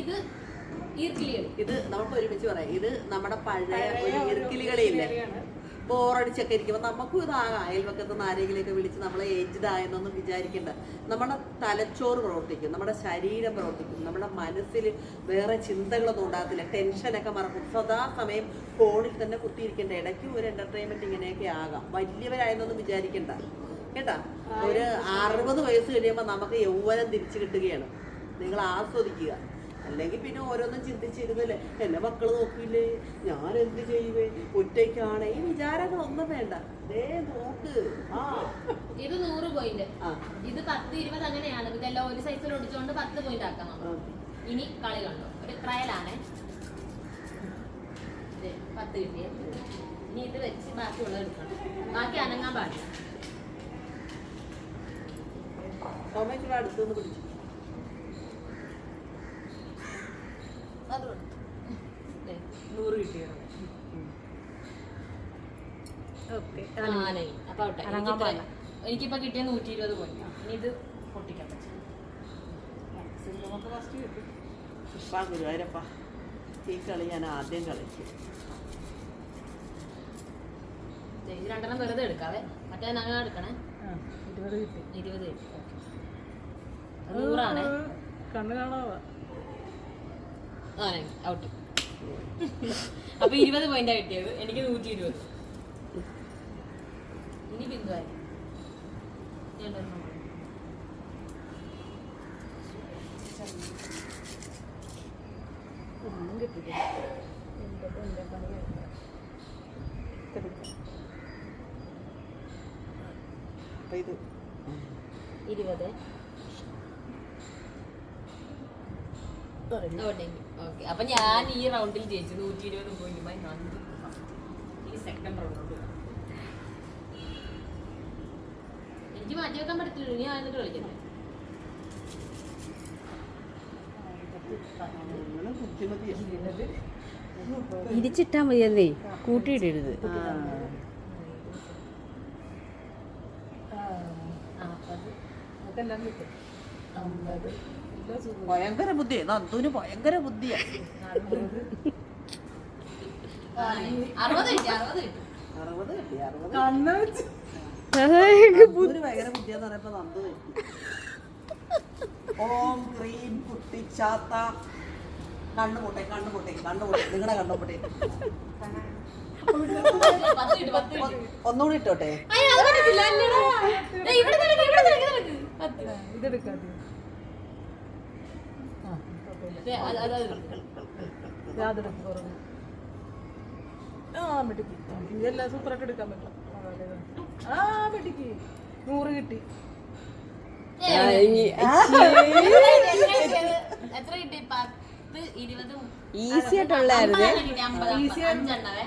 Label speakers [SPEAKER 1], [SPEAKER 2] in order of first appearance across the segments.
[SPEAKER 1] ഇത്
[SPEAKER 2] ഇത് നമുക്ക് ഒരുമിച്ച് പറയാം. ഇത് നമ്മുടെ പഴയ ഒരു ഇറുക്കിലികളിയില്ലേ ബോറടിച്ചൊക്കെ ഇരിക്കുമ്പോൾ നമുക്കും ഇതാകാം അയൽവക്കത്ത് നിന്ന് ആരെങ്കിലുമൊക്കെ വിളിച്ച് നമ്മളെ ഏജ്ഡ് ആയെന്നൊന്നും വിചാരിക്കണ്ട. നമ്മുടെ തലച്ചോറ് പ്രവർത്തിക്കും നമ്മുടെ ശരീരം പ്രവർത്തിക്കും നമ്മുടെ മനസ്സിൽ വേറെ ചിന്തകളൊന്നും ഉണ്ടാകത്തില്ല. ടെൻഷനൊക്കെ മറക്കും. സദാസമയം ഫോണിൽ തന്നെ കുത്തിയിരിക്കേണ്ട. ഇടയ്ക്ക് ഒരു എന്റർടൈൻമെന്റ് ഇങ്ങനെയൊക്കെ ആകാം. വലിയവരായെന്നൊന്നും വിചാരിക്കണ്ട. കേട്ടാ? ഒരു അറുപത് വയസ്സ് കഴിയുമ്പോൾ നമുക്ക് യൗവനം തിരിച്ചു കിട്ടുകയാണ്. നിങ്ങൾ ആസ്വദിക്കുക അല്ലെങ്കിൽ പിന്നെ ഓരോന്നും ചിന്തിച്ചിരുന്നില്ലേ? എന്നെ മക്കൾ നോക്കില്ലേ? ഞാൻ എന്ത് ചെയ്യുവേ? ഒറ്റയ്ക്കാണ്. ഈ വിചാരങ്ങളൊന്നും വേണ്ട. ദേ നോക്ക്. ആ.
[SPEAKER 1] ഇത് നൂറ് പോയിന്റ്
[SPEAKER 2] ആ.
[SPEAKER 1] ഇത് പത്ത് ഇരുപത് അങ്ങനെയാണ്. ഇതെല്ലാം ഒരു സൈസിൽ ഒടിച്ചുകൊണ്ട് പത്ത് പോയിന്റ് ആക്കാം
[SPEAKER 2] ആ.
[SPEAKER 1] ഇനി കളി കണ്ടോ? ഒരു ട്രയലാണ് പത്ത് കിട്ടിയ. ഇനി ഇത് വെച്ച് ബാക്കിയുള്ളത് എടുക്കണം. ബാക്കി അനങ്ങാൻ പാടില്ല.
[SPEAKER 2] ടൊമാറ്റോ അടുത്തുനിന്ന് പിടിച്ചു.
[SPEAKER 1] അത് ദേ, നൂറ് കിട്ടിയത്
[SPEAKER 3] ഓക്കെ.
[SPEAKER 1] ആനയി അപ്പൊ ആവട്ടെ.
[SPEAKER 3] അനങ്ങാൻ
[SPEAKER 1] എനിക്കിത്ര-
[SPEAKER 3] പാടില്ല.
[SPEAKER 1] എനിക്കിപ്പോ കിട്ടിയ നൂറ്റി ഇരുപത് പോയിന്റ് ഇനി ഇത് പൊട്ടിക്കാൻ പറ്റും
[SPEAKER 2] ഇപ്പാ ഗുരുവായൂരപ്പ. ഈ കളി ഞാൻ ആദ്യം കളിച്ചു.
[SPEAKER 1] ദേ, ഇത് രണ്ടെണ്ണം വെറുതെ എടുക്കാവേ. മറ്റേ ഞങ്ങൾ എടുക്കണേ.
[SPEAKER 3] ഇരുപത് കിട്ടി.
[SPEAKER 1] ഇരുപത് കിട്ടി. നൂറാണേ.
[SPEAKER 3] കണ്ണു കാണാവാ
[SPEAKER 1] ഔട്ട് അപ്പൊ ഇരുപത് പോയിന്റ് കിട്ടിയത് എനിക്ക് നൂറ്റി ഇരുപത് ഇനി ബിന്ദുവായി.
[SPEAKER 3] ഒന്നും കിട്ടില്ല പണി.
[SPEAKER 2] അപ്പൊ ഇത്
[SPEAKER 1] ഇരുപത്
[SPEAKER 3] പറഞ്ഞു.
[SPEAKER 1] ഓക്കെ അപ്പൊ ഞാൻ ഈ റൗണ്ടിൽ ജയിച്ചു. നൂറ്റി ഇരുപത് പോയിന്റുമായി നന്ദി ഈ സെക്കൻഡ് റൗണ്ട് എനിക്ക് മാറ്റി വെക്കാൻ പറ്റത്തില്ല ഇനി ആയിട്ട്
[SPEAKER 2] കളിക്കുന്നത്
[SPEAKER 4] ഇരിച്ചിട്ടാ മതിയെന്നേ കൂട്ടിയിടരുത്.
[SPEAKER 3] അമ്പത്.
[SPEAKER 2] ഭയങ്കര ബുദ്ധി നന്ദുവിന് ഭയങ്കര ബുദ്ധിയാ. ഭയങ്കര ബുദ്ധിയാന്ന് പറയുമ്പോ നന്ദു ഓം ക്രീം കുട്ടിച്ചാത്ത കണ്ണു പൊട്ടെ കണ്ണു പൊട്ടെ കണ്ണു പൊട്ടെ. നിങ്ങളുടെ കണ്ണു ഒന്നുകൂടി ഇട്ടോട്ടെ?
[SPEAKER 1] അയ്യ, അത് പറ്റത്തില്ല, അല്ലടാ. ദേ, ഇവിടെ നിനക്ക്, ഇവിടെ നിനക്ക്, നിനക്ക്. പത്ത്.
[SPEAKER 3] ആ, ഇതെടുക്കാതെ ആ കുഴപ്പമില്ല
[SPEAKER 1] ദേ, അത്, അത്, അത്.
[SPEAKER 3] യാതൊരു കുറവ്. ആ മെഡിക്ക്. ഇതെല്ലാം സൂപ്പറായിട്ട് എടുക്കാൻ പറ്റും ആ മെഡിക്ക്. നൂറ് കിട്ടി.
[SPEAKER 4] ഈസി ആയിട്ടുള്ളായിരുന്നു
[SPEAKER 1] അമ്പത്. അഞ്ചെണ്ണവേ.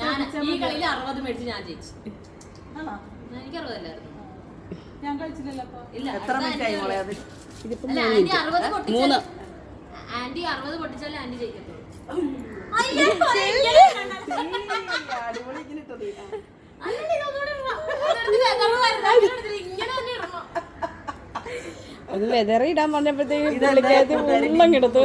[SPEAKER 1] ഞാൻ ഈ കളിയിൽ അറുപത് മേടിച്ച് ഞാൻ ജയിച്ചു. എനിക്ക് അറുപതല്ലായിരുന്നു.
[SPEAKER 3] ഞാൻ കഴിച്ചില്ലല്ലോ
[SPEAKER 4] ഇതിപ്പോ മൂന്ന്.
[SPEAKER 1] ആന്റി അറുപത് പൊട്ടിച്ചാലേ ആന്റി ജയിക്കത്തുള്ളൂ.
[SPEAKER 4] അത് വെതറിയിടാൻ പറഞ്ഞപ്പോഴത്തേക്ക് വെള്ളം കിടത്തു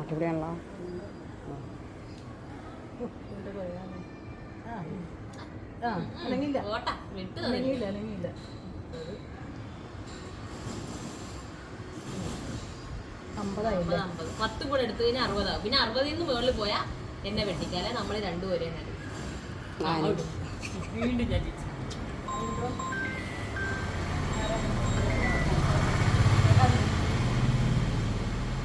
[SPEAKER 4] അടിപൊളിയാണല്ലോ.
[SPEAKER 3] ആ ആ അനങ്ങില്ല.
[SPEAKER 1] അമ്പത് പത്ത് കൂടെ എടുത്തു കഴിഞ്ഞാൽ അറുപതാവും. പിന്നെ അറുപതിൽ നിന്ന് മുകളിൽ പോയാൽ എന്നെ വെട്ടിക്കാലേ നമ്മൾ രണ്ടുപേരെ വീണ്ടും ഞാൻ.